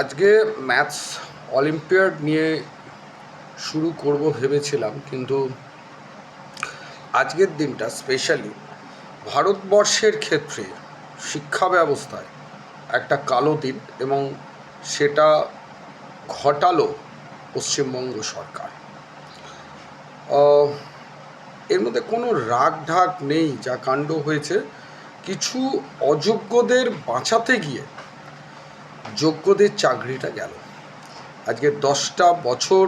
আজকে maths olympiad নিয়ে শুরু করব ভেবেছিলাম, কিন্তু আজকের দিনটা স্পেশালি ভারতবর্ষের ক্ষেত্রে শিক্ষা ব্যবস্থায় একটা কালো দিন এবং সেটা ঘটালো পশ্চিমবঙ্গ সরকার। এর মধ্যে কোনো রাগ ঢাক নেই, যা কাণ্ড হয়েছে। কিছু অযোগ্যদের বাঁচাতে গিয়ে যোগ্যদের চাকরিটা গেল। আজকে দশটা বছর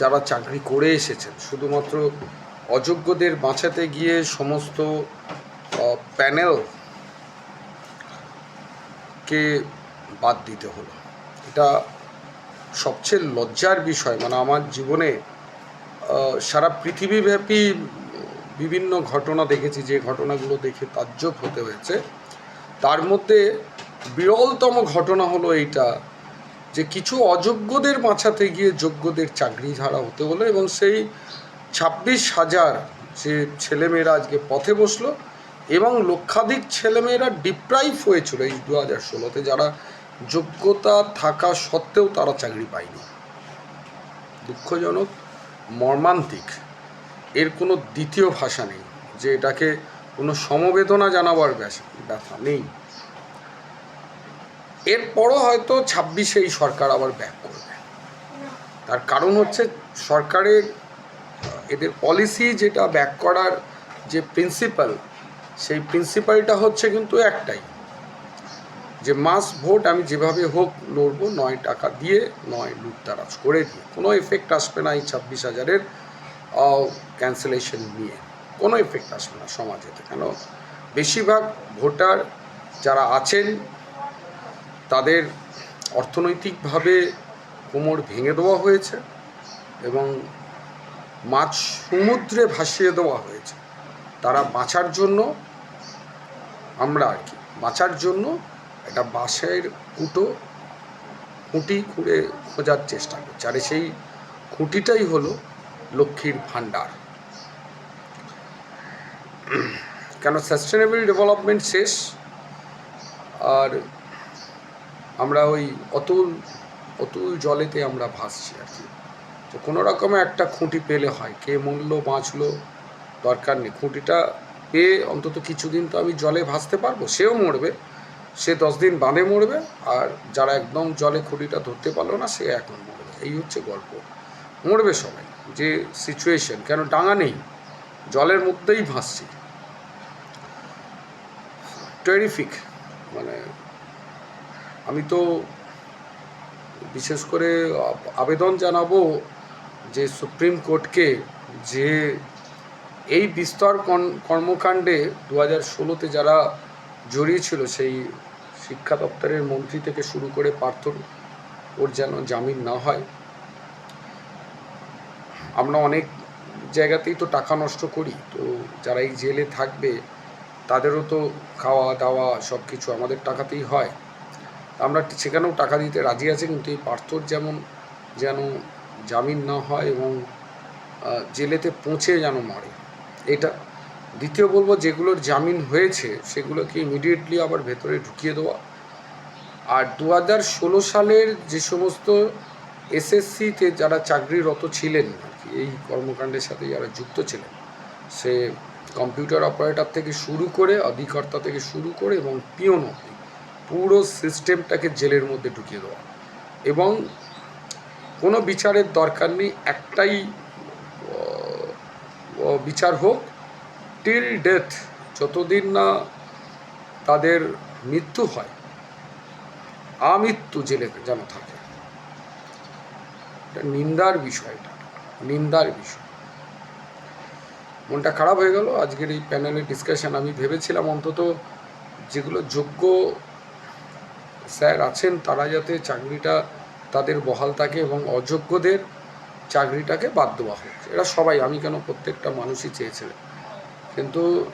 যারা চাকরি করে এসেছেন, শুধুমাত্র অযোগ্যদের বাঁচাতে গিয়ে সমস্ত প্যানেল কে বাদ দিতে হলো। এটা সবচেয়ে লজ্জার বিষয়। মানে আমার জীবনে সারা পৃথিবীব্যাপী বিভিন্ন ঘটনা দেখেছি, যে ঘটনাগুলো দেখে তাজ্জব হতে হয়েছে। তার মধ্যে বিরলতম ঘটনা হলো এইটা যে কিছু অযোগ্যদের বাঁচাতে গিয়ে যোগ্যদের চাকরি ছাড়া হতে হলো এবং সেই ছাব্বিশ হাজার যে ছেলেমেয়েরা আজকে পথে বসল এবং লক্ষাধিক ছেলেমেয়েরা ডিপ্রাইভ হয়েছিল এই দু হাজার ষোলোতে যারা যোগ্যতা থাকা সত্ত্বেও তারা চাকরি পায়নি। দুঃখজনক, মর্মান্তিক। এর কোনো দ্বিতীয় ভাষা নেই যে এটাকে কোনো সমবেদনা জানাবার ব্যথা নেই। এরপরও হয়তো ছাব্বিশে এই সরকার আবার ব্যাক করবে। তার কারণ হচ্ছে সরকারের এদের পলিসি যেটা ব্যাক করার যে প্রিন্সিপাল সেই প্রিন্সিপালটা হচ্ছে কিন্তু একটাই। যে মাস ভোট আমি যেভাবে হোক লড়বো, নয় টাকা দিয়ে, নয় লুটতারাজ করে দিয়ে, কোনো এফেক্ট আসবে না এই ছাব্বিশ হাজারের ক্যান্সেলেশন নিয়ে। কোনো এফেক্ট আসবে না সমাজেতে। কেন? বেশিরভাগ ভোটার যারা আছেন তাদের অর্থনৈতিকভাবে কোমর ভেঙে দেওয়া হয়েছে এবং মাছ সমুদ্রে ভাসিয়ে দেওয়া হয়েছে। তারা বাঁচার জন্য আমরা আর কি, বাঁচার জন্য একটা বাঁশের কুটো খুঁটি খুঁড়ে খোঁজার চেষ্টা করছে। আর সেই খুঁটিটাই হলো লক্ষ্মীর ভাণ্ডার। কেন সাস্টেনেবল ডেভেলপমেন্ট শেষ? আর আমরা ওই অতুল অতুল জলেতে আমরা ভাসছি আর কি। তো কোনো রকমে একটা খুঁটি পেলে হয়, কে মরলো, বাঁচলো, দরকার নেই। খুঁটিটা পেয়ে অন্তত কিছুদিন তো আমি জলে ভাসতে পারব, সেও মরবে, সে দশ দিন বাঁধে মরবে, আর যারা একদম জলে খুঁটিটা ধরতে পারল না, সে এখন মরবে। এই হচ্ছে গল্প। মরবে সবাই, যে সিচুয়েশন কেন ডাঙা নেই, জলের মধ্যেই ভাসছি। টেরিফিক মানে আমি তো বিশেষ করে আবেদন জানাব যে সুপ্রিম কোর্টকে যে এই বিস্তর কর্মকাণ্ডে দু হাজার ষোলোতে যারা জড়িয়ে ছিল, সেই শিক্ষা দপ্তরের মন্ত্রী থেকে শুরু করে পার্থ ওর যেন জামিন না হয়। আমরা অনেক জায়গাতেই তো টাকা নষ্ট করি, তো যারা এই জেলে থাকবে, তাদেরও তো খাওয়া দাওয়া সব কিছু আমাদের টাকাতেই হয়। আমরা সেখানেও টাকা দিতে রাজি আছি, কিন্তু এই পার্থর যেমন, যেন জামিন না হয় এবং জেলেতে পৌঁছে যেন মরে। এটা দ্বিতীয় বলব, যেগুলোর জামিন হয়েছে, সেগুলোকে ইমিডিয়েটলি আবার ভেতরে ঢুকিয়ে দেওয়া। আর দু হাজার ষোলো সালের যে সমস্ত এসএসসিতে যারা চাকরিরত ছিলেন এই কর্মকাণ্ডের সাথে যারা যুক্ত ছিলেন, সে কম্পিউটার অপারেটর থেকে শুরু করে, অধিকর্তা থেকে শুরু করে এবং পিওন পুরো সিস্টেমটাকে জেলের মধ্যে ঢুকিয়ে দেওয়া। এবং কোনো বিচারের দরকার নেই, একটাই বিচার হোক, টিল ডেথ, যতদিন না তাদের মৃত্যু হয়, আমৃত্যু জেলে যেন থাকে। এটা নিন্দার বিষয় এটা, নিন্দার বিষয়। মনটা খারাপ হয়ে গেল, আজকের এই প্যানেলের ডিসকাশন আমি ভেবেছিলাম অন্তত যেগুলো যোগ্য স্যার আছেন, তারা যাতে চাকরিটা তাদের বহাল থাকে এবং অযোগ্যদের চাকরিটাকে বাদ দেওয়া হোক। এরা সবাই, আমি কেন প্রত্যেকটা মানুষই চেয়েছিলেন কিন্তু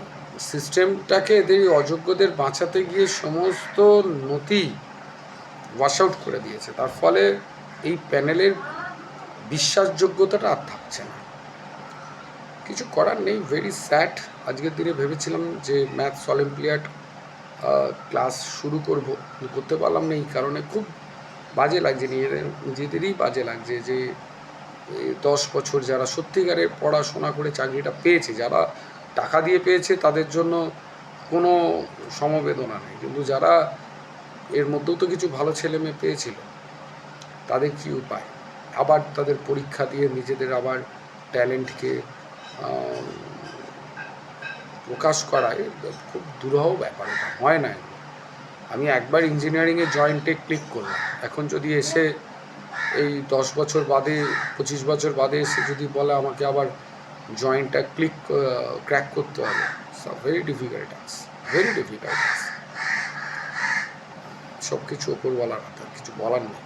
সিস্টেমটাকে এদের অযোগ্যদের বাঁচাতে গিয়ে সমস্ত নথি ওয়াশ আউট করে দিয়েছে। তার ফলে এই প্যানেলের বিশ্বাসযোগ্যতাটা আর থাকছে না। কিছু করার নেই ভেরি স্যাড আজকের দিনে ভেবেছিলাম যে ম্যাথস অলিম্পিয়াড ক্লাস শুরু করব। করতে পারলাম না এই কারণে খুব বাজে লাগছে, নিজেদের, নিজেদেরই বাজে লাগছে যে দশ বছর যারা সত্যিকারের পড়াশোনা করে চাকরিটা পেয়েছে, যারা টাকা দিয়ে পেয়েছে, তাদের জন্য কোনো সমবেদনা নেই। কিন্তু যারা এর মধ্যেও তো কিছু ভালো ছেলে মেয়ে পেয়েছিল, তাদের কি উপায়? আবার তাদের পরীক্ষা দিয়ে নিজেদের আবার ট্যালেন্টকে প্রকাশ করা খুব দুরূহ ব্যাপার, এটা হয় না আমি একবার ইঞ্জিনিয়ারিংয়ে জয়েন্টে ক্লিক করলাম। এখন যদি এসে এই দশ বছর বাদে, পঁচিশ বছর বাদে এসে যদি বলে আমাকে আবার জয়েন্টটা ক্লিক ক্র্যাক করতে হবে very difficult task very difficult সব কিছু ওপরওয়ালার হাতে, কিছু বলার নেই।